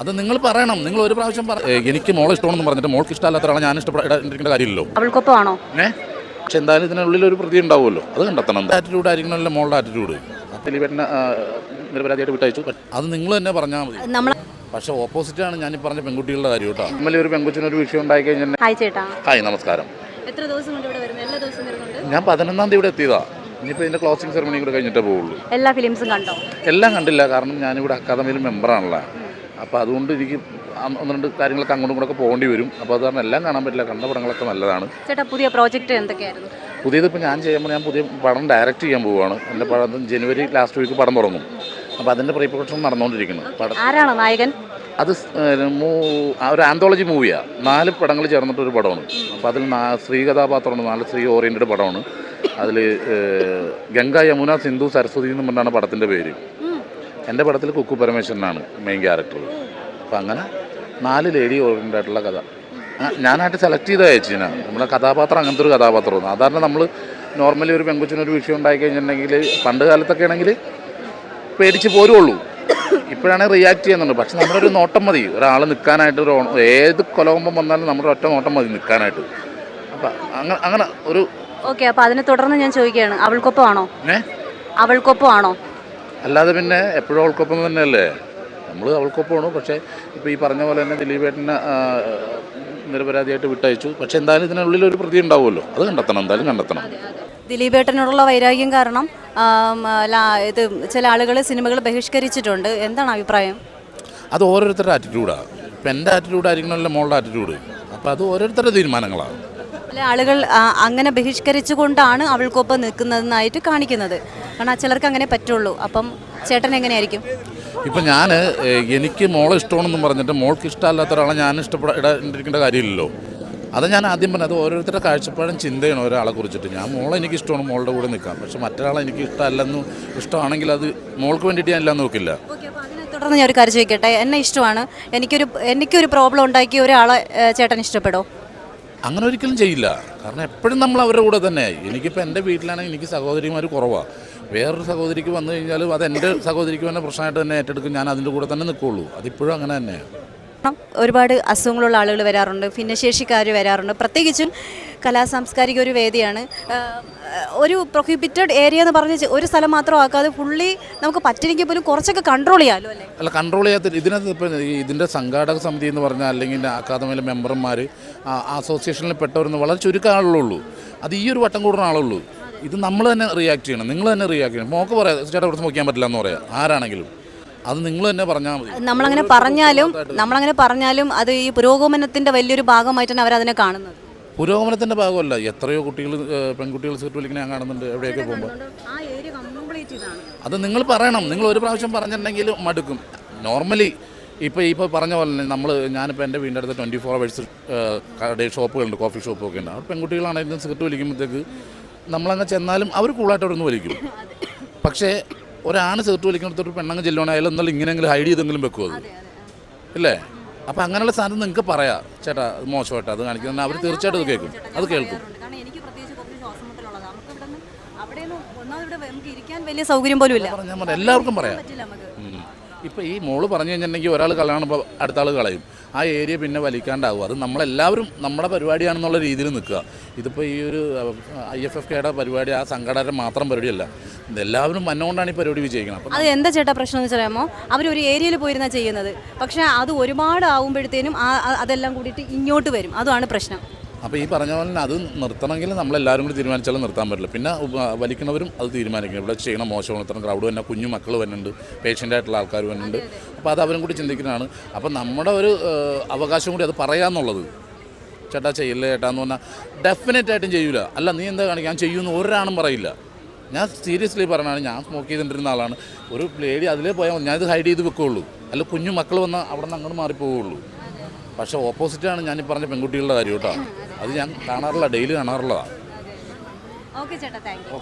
അത് നിങ്ങൾ പറയണം. നിങ്ങൾ ഒരു പ്രാവശ്യം പറ എനിക്ക് മോളെ ഇഷ്ടമാണെന്ന് പറഞ്ഞിട്ട് മോൾക്ക് ഇഷ്ടമല്ലാത്ത ഒരാളെ ഞാൻ ഇഷ്ടപ്പെടേണ്ട കാര്യമില്ലല്ലോ. അവൾക്കൊപ്പമാണോ? പക്ഷെ എന്തായാലും ഇതിനുള്ളിൽ ഒരു പ്രതി ഉണ്ടാവുമല്ലോ. അത് കണ്ടെത്തണം ആറ്റിറ്റ്യൂഡ് ആയിരിക്കണമല്ലോ മോളുടെ ആറ്റിറ്റ്യൂഡ് ദിലീപേട്ടനെ നിരപരാധിയായിട്ട് വിട്ടയച്ചു. അത് നിങ്ങൾ തന്നെ പറഞ്ഞാൽ മതി. പക്ഷെ ഓപ്പോസിറ്റ് ആണ് ഞാൻ ഈ പറഞ്ഞ പെൺകുട്ടികളുടെ കാര്യം കേട്ടോ. ഇന്നലെ ഒരു പെൺകുച്ചിനൊരു വിഷയം ഉണ്ടായി കഴിഞ്ഞാൽ ഹായ് ചേട്ടാ. ഹായ് നമസ്കാരം. എത്ര ദിവസം കൊണ്ട് ഇവിടെ വരുന്നത്? എല്ലാ ദിവസവും വരുന്നുണ്ട്? ഞാൻ പതിനൊന്നാം തീയതി ഇവിടെ എത്തിയതാ. ഇനിയിപ്പോൾ ഇതിന്റെ ക്ലോസിംഗ് സെറമണി കൂടെ കഴിഞ്ഞിട്ടേ പോവുള്ളൂ. എല്ലാ ഫിലിംസും കണ്ടോ? എല്ലാം കണ്ടില്ല. കാരണം ഞാനിവിടെ അക്കാദമിയിൽ മെമ്പറാണല്ലോ അപ്പോൾ അതുകൊണ്ട് എനിക്ക് ഒന്ന് രണ്ട് കാര്യങ്ങളൊക്കെ അങ്ങോട്ടും കൂടെ ഒക്കെ പോകേണ്ടി വരും. അപ്പോൾ അത് കാരണം എല്ലാം കാണാൻ പറ്റില്ല. കണ്ട പടങ്ങളൊക്കെ നല്ലതാണ്. ചേട്ടാ പുതിയ പ്രോജക്റ്റ് എന്തൊക്കെയായിരുന്നു? പുതിയത് ഇപ്പോൾ ഞാൻ ചെയ്യുമ്പോൾ ഞാൻ പുതിയ പടം ഡയറക്റ്റ് ചെയ്യാൻ പോവുകയാണ്. എന്റെ പടം ജനുവരി ലാസ്റ്റ് വീക്ക് പടം തുടങ്ങും. അപ്പോൾ അതിന്റെ പ്രീപ്രൊഡക്ഷൻ നടന്നുകൊണ്ടിരിക്കുന്നു. പടം ആരാണ് നായകൻ? അത് ഒരു ആന്തോളജി മൂവിയാണ് നാല് പടങ്ങൾ ചേർന്നിട്ടൊരു പടമാണ്. അപ്പോൾ അതിൽ നാ സ്ത്രീ കഥാപാത്രമാണ് നാല് സ്ത്രീ ഓറിയന്റഡ് പടമാണ്. അതിൽ ഗംഗ യമുന സിന്ധു സരസ്വതി എന്ന് പറഞ്ഞാണ് പടത്തിന്റെ പേര്. എന്റെ പടത്തിൽ കുക്കു പരമേശ്വരനാണ് മെയിൻ ക്യാരക്ടർ അപ്പം അങ്ങനെ നാല് ലേഡി ഓറിയന്റായിട്ടുള്ള കഥ. ഞാനായിട്ട് സെലക്ട് ചെയ്ത ചേച്ചിനാ. നമ്മുടെ കഥാപാത്രം അങ്ങനത്തെ ഒരു കഥാപാത്രമാണ് സാധാരണ നമ്മൾ നോർമലി ഒരു പെങ്കുച്ചിനൊരു വിഷയം ഉണ്ടായി കഴിഞ്ഞിട്ടുണ്ടെങ്കിൽ പണ്ട് കാലത്തൊക്കെ ആണെങ്കിൽ പേടിച്ച് പോരുള്ളൂ. ഇപ്പോഴാണ് റിയാക്ട് ചെയ്യുന്നുണ്ട്. പക്ഷെ നമ്മുടെ ഒരു നോട്ടം മതി. ഒരാൾ നിൽക്കാനായിട്ട് ഒരു ഏത് കൊലകുമ്പം വന്നാലും നമ്മുടെ ഒറ്റ നോട്ടം മതി നിൽക്കാനായിട്ട്. അപ്പം അങ്ങനെ അങ്ങനെ ഒരു ഓക്കെ അപ്പോൾ അതിനെ തുടർന്ന് ഞാൻ ചോദിക്കുകയാണ്. അവൾക്കൊപ്പമാണോ? ഏ? അവൾക്കൊപ്പമാണോ? അല്ലാതെ പിന്നെ എപ്പോഴും അവൾക്കൊപ്പം തന്നെയല്ലേ? നമ്മൾ അവൾക്കൊപ്പമാണ്. പക്ഷേ ഇപ്പോൾ ഈ പറഞ്ഞ പോലെ തന്നെ ദിലീപേട്ടനെ നിരപരാധിയായിട്ട് വിട്ടയച്ചു. പക്ഷേ എന്തായാലും ഇതിനുള്ളിൽ ഒരു പ്രതി ഉണ്ടാവുമല്ലോ. അത് കണ്ടെത്തണം എന്തായാലും കണ്ടെത്തണം. ദിലീപേട്ടനോടുള്ള വൈരാഗ്യം കാരണം ഇത് ചില ആളുകൾ സിനിമകൾ ബഹിഷ്കരിച്ചിട്ടുണ്ട്. എന്താണ് അഭിപ്രായം? അത് ഓരോരുത്തരുടെ ആറ്റിറ്റ്യൂഡാണ് ഇപ്പം എന്റെ ആറ്റിറ്റ്യൂഡ് ആയിരിക്കണമല്ലോ മോളുടെ ആറ്റിറ്റ്യൂഡ് അപ്പോൾ അത് ഓരോരുത്തരുടെ തീരുമാനങ്ങളാണ് ആളുകൾ അങ്ങനെ ബഹിഷ്കരിച്ചുകൊണ്ടാണ് അവൾക്കൊപ്പം നിൽക്കുന്നതെന്നായിട്ട് കാണിക്കുന്നത്. കാരണം ചിലർക്ക് അങ്ങനെ പറ്റുള്ളൂ. അപ്പം ചേട്ടൻ എങ്ങനെയായിരിക്കും? ഇപ്പം ഞാൻ എനിക്ക് മോളെ ഇഷ്ടമാണെന്നും പറഞ്ഞിട്ട് മോൾക്ക് ഇഷ്ടമല്ലാത്ത ഒരാളെ ഞാൻ ഇഷ്ടപ്പെടേണ്ടിരിക്കേണ്ട കാര്യമില്ലല്ലോ. അത് ഞാൻ ആദ്യം പറഞ്ഞത്. അത് ഓരോരുത്തരുടെ കാഴ്ചപ്പാടും ചിന്തയാണ് ഒരാളെ കുറിച്ചിട്ട്. ഞാൻ മോളെ എനിക്ക് ഇഷ്ടമാണ് മോളുടെ കൂടെ നിൽക്കാം. പക്ഷെ മറ്റൊരാളെ എനിക്ക് ഇഷ്ടമല്ലെന്ന് ഇഷ്ടമാണെങ്കിൽ അത് മോൾക്ക് വേണ്ടിയിട്ട് ഞാൻ എല്ലാം നോക്കില്ല. തുടർന്ന് ഞാൻ ഒരു കാര്യം ചോദിക്കട്ടെ. എന്നെ ഇഷ്ടമാണ്. എനിക്കൊരു എനിക്കൊരു പ്രോബ്ലം ഉണ്ടാക്കി ഒരാളെ ചേട്ടൻ ഇഷ്ടപ്പെടോ? അങ്ങനെ ഒരിക്കലും ചെയ്യില്ല. കാരണം എപ്പോഴും നമ്മൾ അവരുടെ കൂടെ തന്നെ എനിക്കിപ്പോൾ എന്റെ വീട്ടിലാണെങ്കിൽ എനിക്ക് സഹോദരിമാർ കുറവാണ് വേറൊരു സഹോദരിക്ക് വന്നു കഴിഞ്ഞാൽ അത് എന്റെ സഹോദരിക്ക് തന്നെ പ്രശ്നമായിട്ട് തന്നെ ഏറ്റെടുക്കും. ഞാൻ അതിന്റെ കൂടെ തന്നെ നിൽക്കുള്ളൂ അതിപ്പോഴും അങ്ങനെ തന്നെയാണ് കാരണം ഒരുപാട് അസുഖങ്ങളുള്ള ആളുകൾ വരാറുണ്ട് ഭിന്നശേഷിക്കാർ വരാറുണ്ട്. പ്രത്യേകിച്ചും കലാസാംസ്കാരിക ഒരു വേദിയാണ്. ഒരു പ്രൊഹിബിറ്റഡ് ഏരിയ എന്ന് പറഞ്ഞ ഒരു സ്ഥലം മാത്രം ആക്കാതെ ഫുള്ളി നമുക്ക് പറ്റില്ലെങ്കിൽ പോലും കുറച്ചൊക്കെ കൺട്രോൾ ചെയ്യാമല്ലോ അല്ലേ? അല്ല കൺട്രോൾ ചെയ്യാത്ത ഇതിനകത്ത് ഇപ്പം ഇതിന്റെ സംഘാടക സമിതി എന്ന് പറഞ്ഞാൽ അല്ലെങ്കിൽ അക്കാദമിയിലെ മെമ്പർമാർ അസോസിയേഷനിൽ പെട്ടവരെന്ന് വളരെ ചുരുക്കം ആളുള്ളൂ അത് ഈ ഒരു വട്ടം കൂടുന്ന ആളുള്ളൂ. ഇത് നമ്മൾ തന്നെ റിയാക്ട് ചെയ്യണം നിങ്ങൾ തന്നെ റിയാക്ട് ചെയ്യണം. മോക്ക് പറയാം ചേട്ടാ കുറച്ച് നോക്കാൻ പറ്റില്ല എന്ന് പറയാം. ആരാണെങ്കിലും. അത് നിങ്ങൾ തന്നെ പറഞ്ഞാൽ മതി. നമ്മളങ്ങനെ പറഞ്ഞാലും നമ്മളങ്ങനെ പറഞ്ഞാലും അത് ഈ പുരോഗമനത്തിന്റെ വലിയൊരു ഭാഗമായിട്ടാണ് അവരതിനെ കാണുന്നത്. പുരോഗമനത്തിന്റെ ഭാഗമല്ല. എത്രയോ കുട്ടികൾ പെൺകുട്ടികൾ സീറ്റ് വലിക്കുന്ന ഞാൻ കാണുന്നുണ്ട് എവിടെയൊക്കെ പോകുമ്പോൾ അത് നിങ്ങൾ പറയണം. നിങ്ങൾ ഒരു പ്രാവശ്യം പറഞ്ഞിട്ടുണ്ടെങ്കിൽ മടുക്കും. നോർമലി ഇപ്പോൾ ഇപ്പോൾ പറഞ്ഞ പോലെ തന്നെ നമ്മൾ ഞാനിപ്പോൾ എന്റെ വീടിന്റെ അടുത്ത് ട്വന്റി ഫോർ അവേഴ്സ് കടയിൽ ഷോപ്പുകളുണ്ട് കോഫി ഷോപ്പൊക്കെ ഉണ്ട്. അവിടെ പെൺകുട്ടികളാണെങ്കിലും സിഗരറ്റ് വലിക്കുമ്പോഴത്തേക്ക് നമ്മളങ്ങ് ചെന്നാലും അവർ കൂളായിട്ട് അവിടെ നിന്ന് വലിക്കും. പക്ഷേ ഒരാണ് ചേർത്ത് വലിക്കണത്തോട്ട് ഒരു പെണ്ണങ്ങ് ചെല്ലുവാണെങ്കിൽ അയാൾ എന്നാലും ഇങ്ങനെയെങ്കിലും ഹൈഡ് ചെയ്തെങ്കിലും വെക്കുമോ അത്? ഇല്ലേ? അപ്പം അങ്ങനെയുള്ള സാധനം നിങ്ങൾക്ക് പറയാം. ചേട്ടാ അത് മോശമായിട്ട് അത് കാണിക്കുന്നത് അവർ തീർച്ചയായിട്ടും അത് കേൾക്കും. അത് കേൾക്കും. പോലും ഇല്ല. എല്ലാവർക്കും പറയാം. ഇപ്പോൾ ഈ മോൾ പറഞ്ഞു കഴിഞ്ഞിട്ടുണ്ടെങ്കിൽ ഒരാൾ കളയണപ്പോൾ അടുത്ത ആൾ കളയും. ആ ഏരിയ പിന്നെ വലിക്കാണ്ടാവും. അത് നമ്മളെല്ലാവരും നമ്മുടെ പരിപാടിയാണെന്നുള്ള രീതിയിൽ നിൽക്കുക. ഇതിപ്പോൾ ഈ ഒരു ഐ എഫ് എഫ് കെയുടെ പരിപാടി ആ സംഘടന മാത്രം പരിപാടിയല്ല. എല്ലാവരും വന്നുകൊണ്ടാണ് ഈ പരിപാടി വിജയിക്കുന്നത്. അത് എന്താ ചേട്ടാ പ്രശ്നം എന്ന് വെച്ചാൽ അവർ ഒരു ഏരിയയിൽ പോയിരുന്ന ചെയ്യുന്നത്. പക്ഷേ അത് ഒരുപാട് ആവുമ്പോഴത്തേനും ആ ആ- അതെല്ലാം കൂടിയിട്ട് ഇങ്ങോട്ട് വരും. അതാണ് പ്രശ്നം. അപ്പോൾ ഈ പറഞ്ഞ പോലെ തന്നെ അത് നിർത്തണമെങ്കിൽ നമ്മളെല്ലാവരും കൂടി തീരുമാനിച്ചാലും നിർത്താൻ പറ്റില്ല. പിന്നെ വലിക്കുന്നവരും അത് തീരുമാനിക്കണം. ഇവിടെ ചെയ്യണം മോശമാണ് ഇത്രയും ക്രൗഡ് തന്നെ കുഞ്ഞു മക്കൾ വരുന്നുണ്ട് പേഷ്യന്റായിട്ടുള്ള ആൾക്കാർ വരുന്നുണ്ട്. അപ്പോൾ അത്. അവരും കൂടി ചിന്തിക്കുന്നതാണ്. അപ്പോൾ നമ്മുടെ ഒരു അവകാശം കൂടി അത് പറയാന്നുള്ളത്. ചേട്ടാ ചെയ്യില്ല ചേട്ടാ എന്ന് പറഞ്ഞാൽ ഡെഫിനറ്റ് ആയിട്ടും ചെയ്യൂല. അല്ല നീ എന്താ കാണിക്കുക ഞാൻ ചെയ്യുമെന്ന് ഒരാളും പറയില്ല. ഞാൻ സീരിയസ്ലി പറഞ്ഞാണ് ഞാൻ സ്മോക്ക് ചെയ്തിട്ടിരുന്ന ആളാണ്. ഒരു ലേഡി അതിലേ പോയാൽ ഞാനിത് ഹൈഡ് ചെയ്ത് വെക്കുകയുള്ളൂ അല്ല കുഞ്ഞു മക്കൾ വന്നാൽ അവിടെ നിന്ന് അങ്ങോട്ട് മാറിപ്പോവുള്ളൂ. പക്ഷേ ഓപ്പോസിറ്റാണ് ഞാൻ ഈ പറഞ്ഞ പെൺകുട്ടികളുടെ കാര്യം കേട്ടോ. അത് ഞാൻ കാണാറില്ല ഡെയിലി കാണാറുള്ളതാണ് ഓക്കെ ചേട്ടാ താങ്ക് യു.